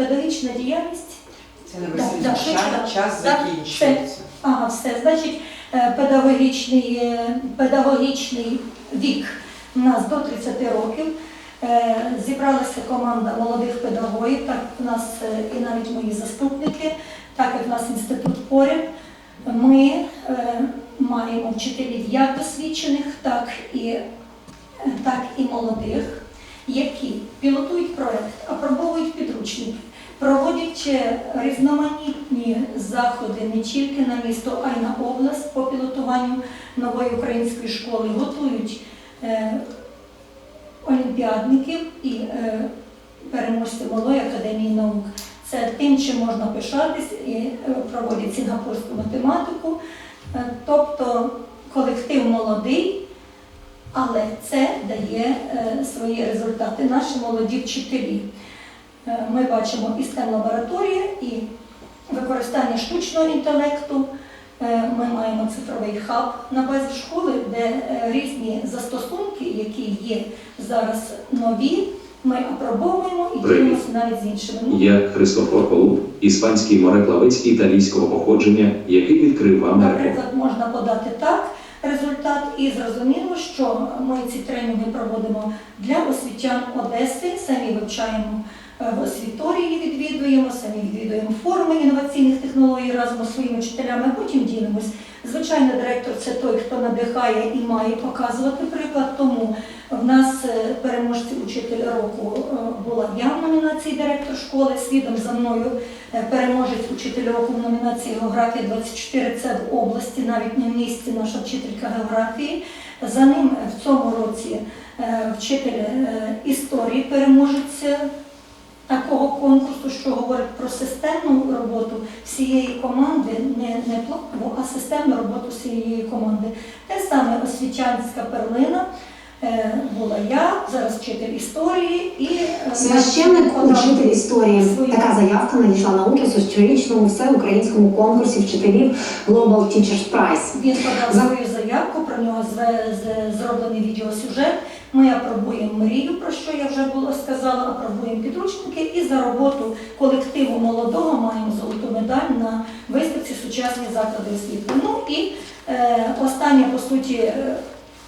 Педагогічна діяльність. Це не висить. так, час, час так. закінчується. Ага, все. Значить, е, педагогічний, е, педагогічний вік у нас до 30 років. Е, Зібралася команда молодих педагогів, так у нас і навіть мої заступники, так як у нас інститут поряд. Ми маємо вчителів як досвідчених, так і, так і молодих, які пілотують проект, апробовують підручники, проводять е, різноманітні заходи не тільки на місто, а й на область по пілотуванню нової української школи, готують е, олімпіадників і е, переможців малої академії наук. Це тим, чим можна пишатись, і е, проводять сінгапурську математику. Тобто колектив молодий, але це дає свої результати. Наші молоді вчителі. Е, Ми бачимо і stem лабораторія, і використання штучного інтелекту. Е, Ми маємо цифровий хаб на базі школи, де е, різні застосунки, які є зараз нові, ми апробовуємо і ділимося навіть з іншими. Я Христофор Колумб, іспанський мореплавець італійського походження, який відкрив Америку. Наприклад, можна подати так результат, і зрозуміло, що ми ці тренінги проводимо для освітян Одеси, самі вивчаємо в освіторії, відвідуємо, самі відвідуємо форуми інноваційних технологій разом зі своїми вчителями, а потім ділимось. Звичайно, директор це той, хто надихає і має показувати приклад. Тому в нас е, переможці учитель року е, була я в номінації директор школи. Слідом за мною е, переможець учитель року в номінації географія 24 це в області, навіть не в місті, наша вчителька географії. За ним е, в цьому році е, вчитель е, історії переможець е, такого конкурсу, що говорить про системну роботу всієї команди, не, не планову, а системну роботу всієї команди. Те саме освітянська перлина. е, Була я, зараз вчитель історії і е, Священник, учитель історії. свої- Така заявка надійшла на участь у щорічному всеукраїнському конкурсі вчителів Global Teachers Prize. Він подав свою заявку, про нього зроблений відеосюжет. Ми апробуємо мрію, про що я вже було сказала, апробуємо підручники і за роботу колективу молодого маємо золоту медаль на виставці сучасні заклади освіти. Ну і е, останнє, по суті, е,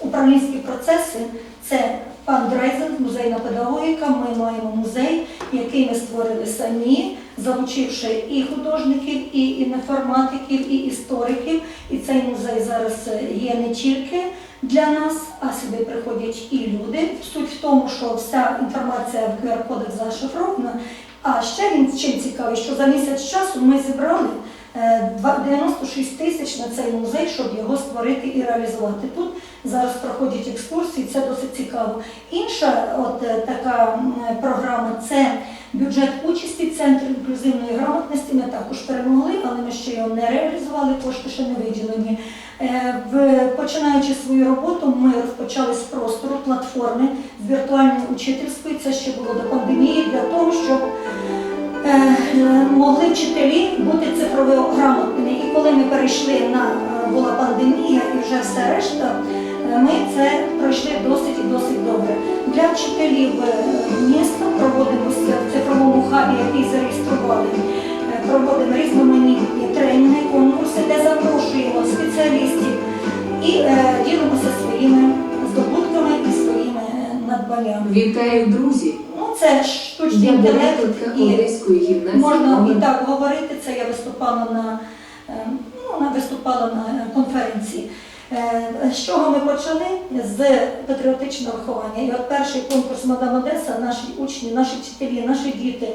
управлінські процеси це фандрейзинг, музейна педагогіка. Ми маємо музей, який ми створили самі, залучивши і художників, і інформатиків, і істориків. І цей музей зараз е, є не тільки для нас, а сюди приходять і люди. Суть в тому, що вся інформація в QR-кодах зашифрована. А ще він чим цікавий, що за місяць часу ми зібрали е, 96 тисяч на цей музей, щоб його створити і реалізувати. Тут зараз проходять екскурсії, це досить цікаво. Інша от е, така програма це бюджет участі Центру інклюзивної грамотності. Ми також перемогли, але ми ще його не реалізували, кошти ще не виділені. Е, починаючи свою роботу, ми розпочали з простору платформи з віртуальної учительської. Це ще було до пандемії для того, щоб е, могли вчителі бути цифрово грамотними. І коли ми перейшли на е, була пандемія і вже все решта, ми це пройшли досить і досить добре. Для вчителів міста проводимося в цифровому хабі, який зареєстрували. І е, ділимося своїми здобутками і своїми надбаннями. Вітаю, друзі! Ну, це штучний інтелект і можна і так говорити. Це я виступала на, е, ну, на виступала на конференції. Е, З чого ми почали? З патріотичного виховання. І от перший конкурс Мадам Одеса, наші учні, наші вчителі, наші діти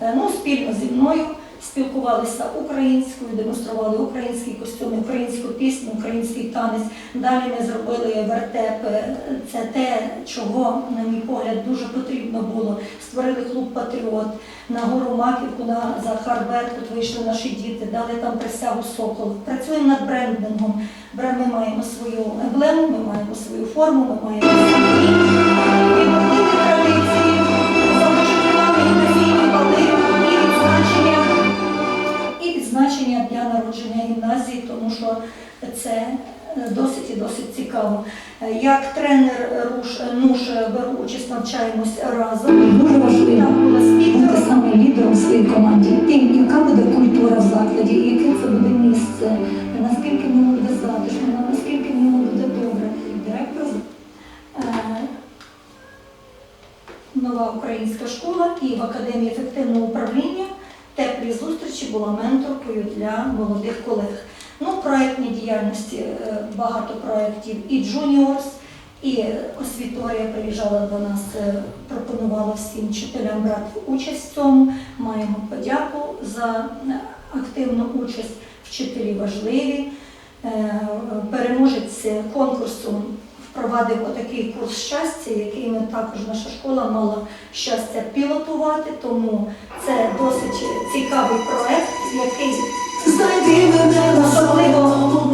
ну, спільно зі мною спілкувалися українською, демонстрували українські костюми, українську пісню, український танець. Далі ми зробили вертеп. Це те, чого, на мій погляд, дуже потрібно було. Створили клуб Патріот на гору Маківку, на Захар Беркут вийшли наші діти, дали там присягу Сокол. Працюємо над брендингом. Бренд- Ми маємо свою емблему, ми маємо свою форму, ми маємо свої тому що це е, досить і досить цікаво. Е, як тренер руш е, нуш беру участь, навчаємось разом. Дуже важливо бути саме лідером в своїй команді, тим, яка буде культура в закладі, яке це буде місце, наскільки воно буде затишно, наскільки воно буде добре. Директор нова українська школа і в академії ефективного управління. Теплі зустрічі була менторкою для молодих колег. Ну, проектні діяльності е, багато проєктів і Juniors, і освіторія приїжджала до нас, е, пропонувала всім вчителям брати участь в цьому. Маємо подяку за е, активну участь. Вчителі важливі. Переможець конкурсу впровадив отакий курс щастя, який ми також наша школа мала щастя пілотувати. Тому це досить цікавий проект, який особливо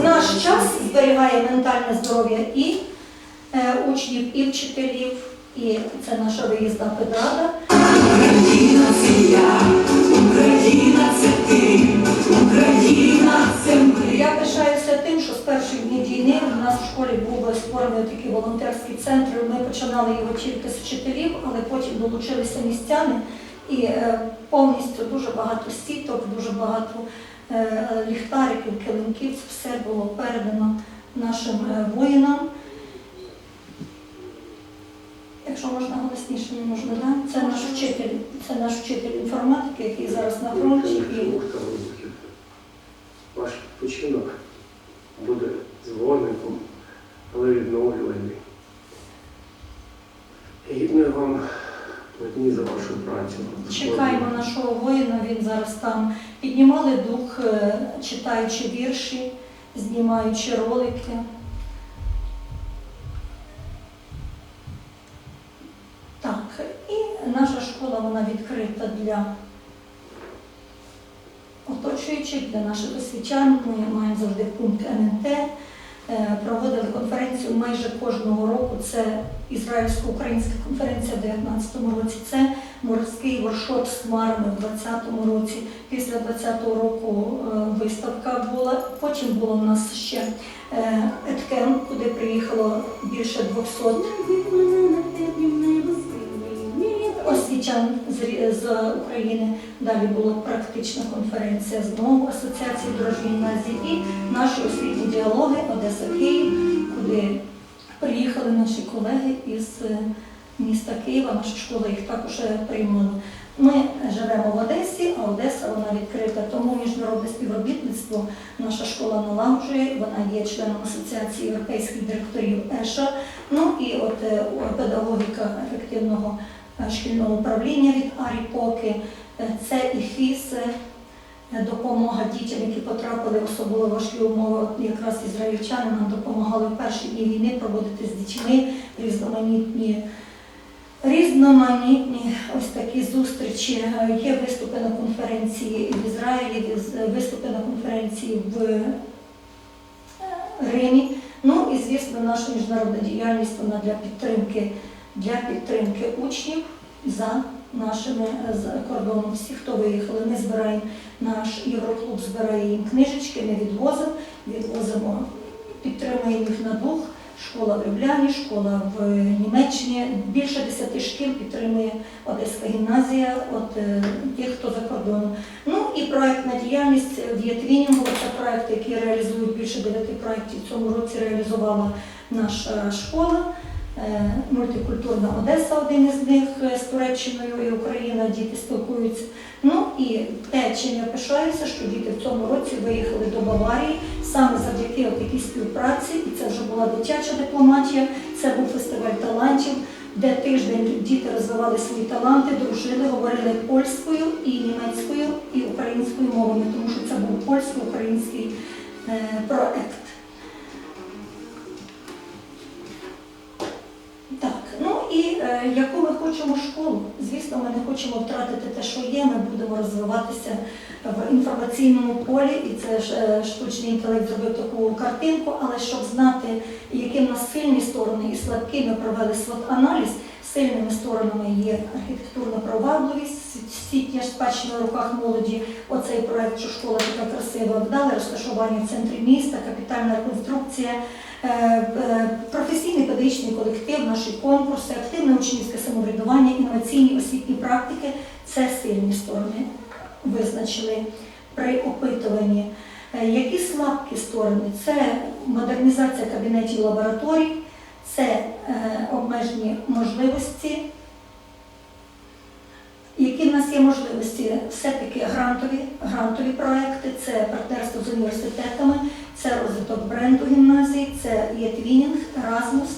в наш час зберігає ментальне здоров'я і е, учнів, і вчителів. І це наша виїзна педрада. Я пишаюся тим, що з перших днів війни у нас в школі був створений такий волонтерський центр. Ми починали його тільки з вчителів, але потім долучилися містяни. І е, повністю дуже багато сіток, дуже багато ліхтариків, килимків. Це все було передано нашим е, воїнам. Якщо можна голосніше, не можна, да? Це наш вчитель, це наш вчитель інформатики, який зараз на фронті. І Ваш відпочинок буде з вогником, але відновлювальний. Гідно вам платні за вашу працю. Чекаємо нашого воїна, він зараз там. Піднімали дух, е, читаючи вірші, знімаючи ролики. Так, і наша школа вона відкрита для оточуючих, для наших освітян. Ми маємо завжди пункт МНТ. Е, Проводили конференцію майже кожного року. Це ізраїльсько-українська конференція в 2019 році. Це морський воршоп з хмарами в 2020 році. Після 2020 року е, виставка була. Потім було у нас ще еткен, еткем, куди приїхало більше 200 освітян з, України. Далі була практична конференція знову Асоціації дорожньої гімназії і наші освітні діалоги Одеса Київ, куди приїхали наші колеги із е, міста Києва. Наша школа їх також е, приймала. Ми живемо в Одесі, а Одеса вона відкрита. Тому міжнародне співробітництво наша школа налагоджує. Вона є членом Асоціації європейських директорів ЕША. Ну і от е, педагогіка ефективного шкільного управління від Арі Поки. Е, Це і ФІС, е, допомога дітям, які потрапили в особливо важкі умови. Якраз ізраїльчани нам допомагали в перші дні війни проводити з дітьми різноманітні. Різноманітні ось такі зустрічі. Е, Є виступи на конференції в Ізраїлі, виступи на конференції в Римі. Ну і звісно, наша міжнародна діяльність вона для підтримки для підтримки учнів за нашими е, з кордоном. Всі, хто виїхали, ми збираємо наш євроклуб, збирає їм книжечки, ми відвозимо, відвозимо, підтримуємо їх на дух. Школа в Любляні, школа в Німеччині. Більше десяти шкіл підтримує Одеська гімназія, от е, тих, хто за кордоном. Ну і проектна діяльність в Єтвінінgu, це проект, який реалізують більше дев'яти проєктів. В цьому році реалізувала наша школа. Е, Мультикультурна Одеса один із них з Туреччиною і Україна, діти спілкуються. Ну і те, чим я пишаюся, що діти в цьому році виїхали до Баварії саме завдяки такій співпраці, і це вже була дитяча дипломатія, це був фестиваль талантів, де тиждень діти розвивали свої таланти, дружили, говорили польською і німецькою і українською мовами, тому що це був польсько-український е, проект. Яку ми хочемо школу? Звісно, ми не хочемо втратити те, що є. Ми будемо розвиватися в інформаційному полі, і це ж е, штучний інтелект зробив таку картинку. Але щоб знати, які в нас сильні сторони і слабкі, ми провели свот-аналіз. Сильними сторонами є архітектурна привабливість, світня спадщина в руках молоді. Оцей проект, що школа така красива, вдале розташування в центрі міста, капітальна реконструкція. Е, е, професійний педагогічний колектив, наші конкурси, активне учнівське самоврядування, інноваційні освітні практики це сильні сторони визначили при опитуванні. Е, Які слабкі сторони? Це модернізація кабінетів лабораторій, це обмежені можливості Які в нас є можливості? Все-таки грантові, грантові проекти, це партнерство з університетами, це розвиток бренду гімназії, це є твінінг, Erasmus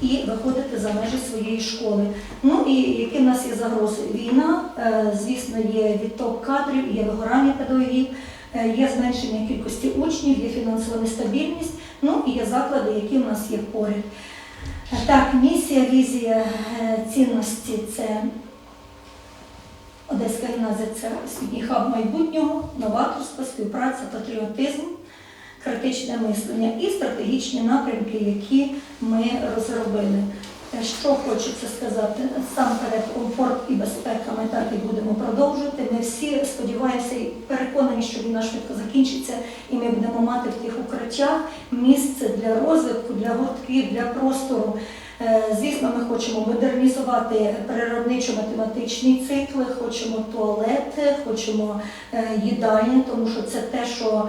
і виходити за межі своєї школи. Ну і які в нас є загрози? Війна, е, звісно, є відток кадрів, є вигорання педагогів, е, є зменшення кількості учнів, є фінансова нестабільність, ну і є заклади, які в нас є поряд. Так, місія, візія, е, цінності це Одеська гімназія це освітній хаб майбутнього, новаторство, співпраця, патріотизм, критичне мислення і стратегічні напрямки, які ми розробили. Е, Що хочеться сказати, сам перед комфорт і безпека ми так і будемо продовжувати. Ми всі сподіваємося і переконані, що війна швидко закінчиться, і ми будемо мати в тих укриттях місце для розвитку, для гуртків, для простору. Е, Звісно, ми хочемо модернізувати природничо-математичні цикли, хочемо туалети, хочемо е, їдальні, тому що це те, що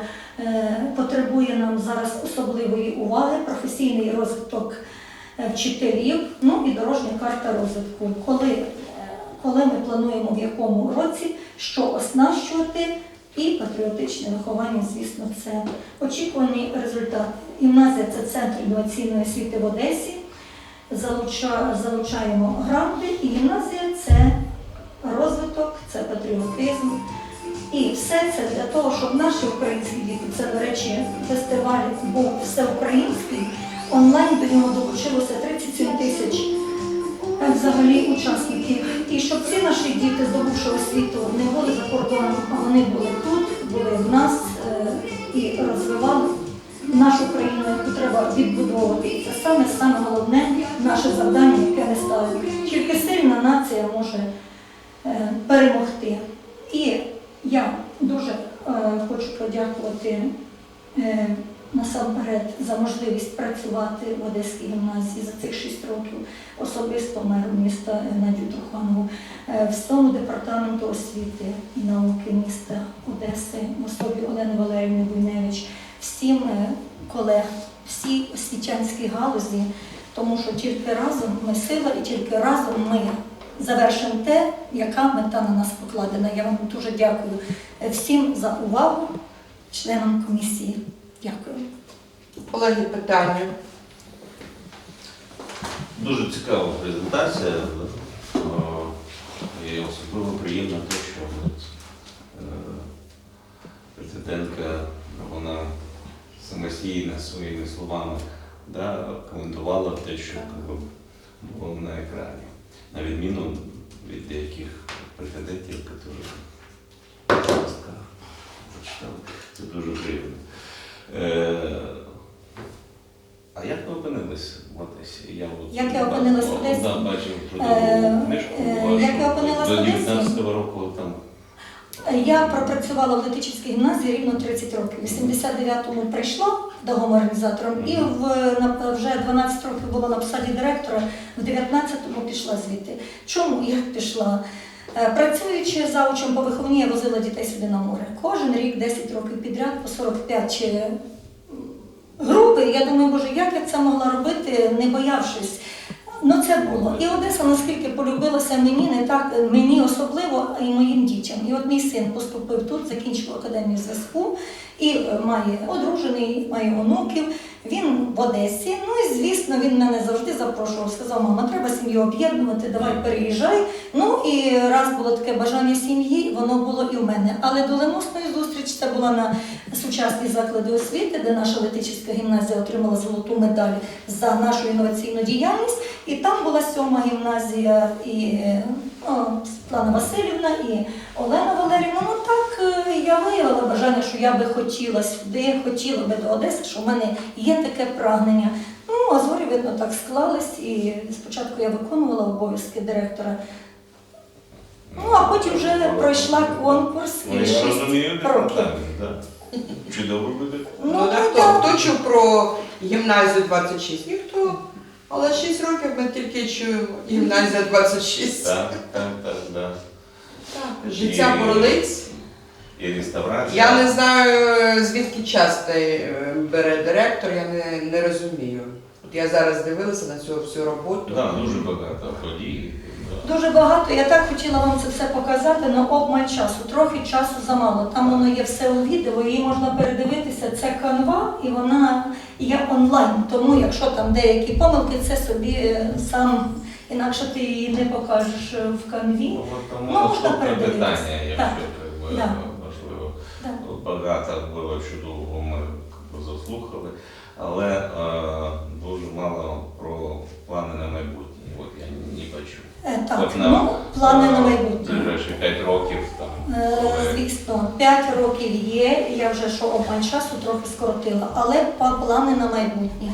потребує нам зараз особливої уваги, професійний розвиток е, вчителів, ну і дорожня карта розвитку. Коли, е, коли ми плануємо в якому році, що оснащувати, і патріотичне виховання, звісно, це очікуваний результат. Гімназія це центр інноваційної освіти в Одесі. Залуча, залучаємо гранти, і гімназія це розвиток, це патріотизм. І все це для того, щоб наші українські діти, це, до речі, фестиваль був всеукраїнський, онлайн до нього долучилося 37 тисяч е, взагалі учасників. І щоб всі наші діти, здобувши освіту, не були за кордоном, а вони були тут, були в нас е, і розвивали нашу країну, яку треба відбудовувати. І це саме саме головне наше завдання, яке ми ставимо. Тільки сильна нація може е, перемогти. Е, хочу подякувати е, насамперед за можливість працювати в Одеській гімназії за цих шість років, особисто меру міста Надію Труханову, е, всьому департаменту освіти і науки міста Одеси, Мостові Олени Валерівни Буйневич, всім колег, всій освітянській галузі, тому що тільки разом ми сила і тільки разом ми завершимо те, яка мета на нас покладена. Я вам дуже дякую всім за увагу, членам комісії. Дякую. Колеги, питання. Дуже цікава презентація. Е, І особливо приємно те, що от, е, президентка вона самостійно своїми словами да, коментувала те, що було на екрані. На відміну від деяких претендентів, які прочитали. Це дуже приємно. Е, а як ви опинилися в Одесі? Я от, Як я опинилась в Одесі? Да, бачив Е, трудову книжку е, як я опинилась в До Одесі? 19-го року там. Я пропрацювала в Летичівській гімназії рівно 30 років. У 89-му прийшла домоорганізатором і в, на- вже 12 років була на посаді директора, в 19-му пішла звідти. Чому як пішла? Е, Працюючи заучем по виховні, я возила дітей сюди на море. Кожен рік 10 років підряд по 45 чи групи. Я думаю, боже, як я це могла робити, не боявшись. Ну це було. І Одеса наскільки полюбилася мені, не так мені особливо, а й моїм дітям. І от мій син поступив тут, закінчив академію зв'язку і е, має одружений, має онуків. Він в Одесі. Ну і звісно, він мене завжди запрошував. Сказав, мама, треба сім'ю об'єднувати, давай переїжджай. Ну і раз було таке бажання сім'ї, воно було і в мене. Але доленосної зустріч це була на сучасній закладі освіти, де наша Летичівська гімназія отримала золоту медаль за нашу інноваційну діяльність. І там була сьома гімназія і е, ну, Світлана Васильівна, і Олена Валерівна. Ну так е, я виявила бажання, що я би хотіла сюди, хотіла би до Одеси, що в мене є таке прагнення. Ну, а зорі, видно, так склались, і спочатку я виконувала обов'язки директора. Ну, а потім вже пройшла конкурс Ну, і шість років. так. Чудово буде. Ну, да, хто, хто чув про гімназію 26? Ніхто. Але 6 років ми тільки чуємо гімназія 26. Так, так, так, так. Так, Життя І- бурлиць. І реставрація. Я не знаю, звідки час е, бере директор, я не, не розумію. От я зараз дивилася на цю всю роботу. Да, дуже багато подій. Дуже багато. Я так хотіла вам це все показати, але обмаль часу. Трохи часу замало. Там воно є все у відео, її можна передивитися. Це канва, і вона є онлайн. Тому якщо там деякі помилки, це собі е, сам інакше ти її не покажеш е, в канві. Ну, тому Ну, можна передивитися. питання, якщо Так. якби, Да. важливо. Да. Багато було чудового ми заслухали, але е, дуже мало про плани на майбутнє. От я не бачу. Е, Так, От на, ну, плани на е, майбутнє. Ближайші 5 років там. Е, Звісно, 5 років є, я вже що обмаль часу трохи скоротила, але плани на майбутнє.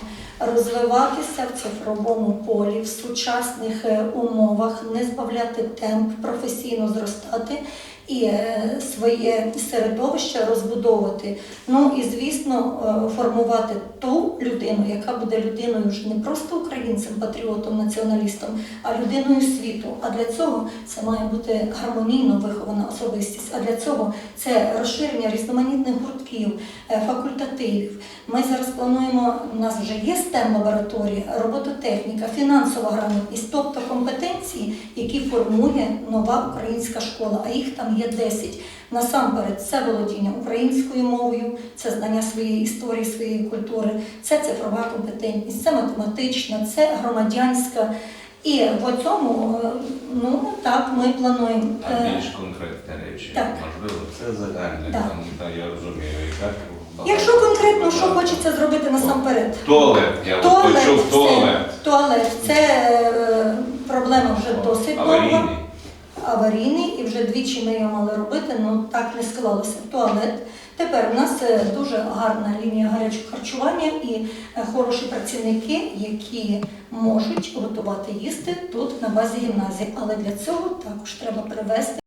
Розвиватися в цифровому полі, в сучасних е, умовах, не збавляти темп, професійно зростати і е, своє середовище розбудовувати. Ну і звісно, е, формувати ту людину, яка буде людиною вже не просто українцем, патріотом, націоналістом, а людиною світу. А для цього це має бути гармонійно вихована особистість. А для цього це розширення різноманітних гуртків, е, факультативів. Ми зараз плануємо, у нас вже є STEM лабораторія, робототехніка, фінансова грамотність, тобто компетенції, які формує нова українська школа, а їх там є 10. Насамперед, це володіння українською мовою, це знання своєї історії, своєї культури, це цифрова компетентність, це математична, це громадянська. І в цьому, е, ну так, ми плануємо. А е, більш конкретні речі, так. можливо, це загальне, Так. там, я розумію, і так. Якщо конкретно, що хочеться зробити насамперед. Туалет, я Туалет, почув це, туалет. туалет це проблема вже досить довга. Аварійний. і вже двічі ми його мали робити, але так не склалося. Туалет. Тепер у нас е, дуже гарна лінія гарячого харчування і е, хороші працівники, які можуть готувати їсти тут на базі гімназії. Але для цього також треба привести